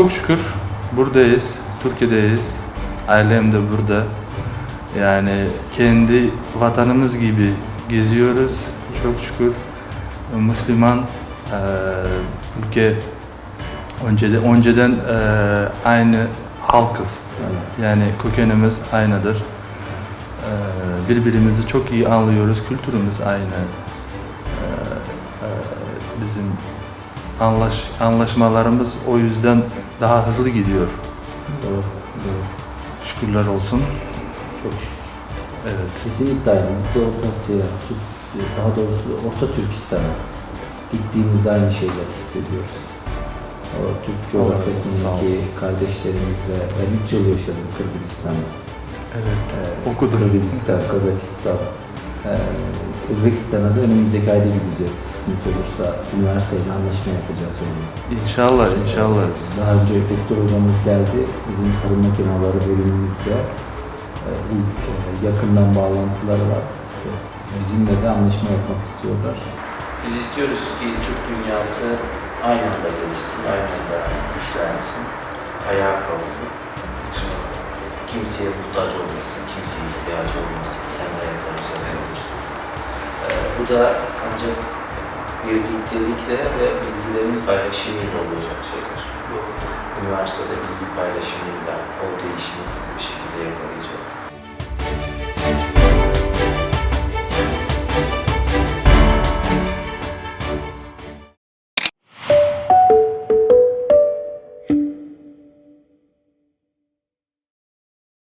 çok şükür buradayız, Türkiye'deyiz. Ailem de burada. Yani kendi vatanımız gibi geziyoruz. Çok şükür Müslüman eee, ülke önceden, önceden eee, aynı halkız. Yani kökenimiz aynıdır. Eee, birbirimizi çok iyi anlıyoruz. Kültürümüz aynı. Eee, eee, bizim anlaş, anlaşmalarımız o yüzden daha hızlı gidiyor. Doğru, doğru. Şükürler olsun. Çok şükür. Evet. Kesinlikle aynı. Biz de Orta Türk- daha doğrusu Orta Türkistan'a gittiğimizde aynı şeyler hissediyoruz. O Türk coğrafyasındaki kardeşlerimizle, ben 3 yıl yaşadım Kırgızistan'da. Evet. Ee, Okudum. Kırgızistan, Kazakistan, ee, Özbekistan'a da önümüzdeki ayda gideceğiz. Kısmet olursa üniversiteyle anlaşma yapacağız onunla. İnşallah, inşallah. Daha önce Bektor hocamız geldi. Bizim tarım makineleri bölümümüzde e, ilk e, yakından bağlantıları var. E, Bizimle de anlaşma yapmak istiyorlar. Biz istiyoruz ki Türk dünyası aynı anda gelişsin, aynı anda güçlensin, ayağa kalksın. Kimseye muhtaç olmasın, kimseye ihtiyacı olmasın, kendi ayakları da ancak birliktelikle ve bilgilerin paylaşımıyla olacak şeyler. Üniversitede bilgi paylaşımıyla o değişimi hızlı bir şekilde yakalayacağız.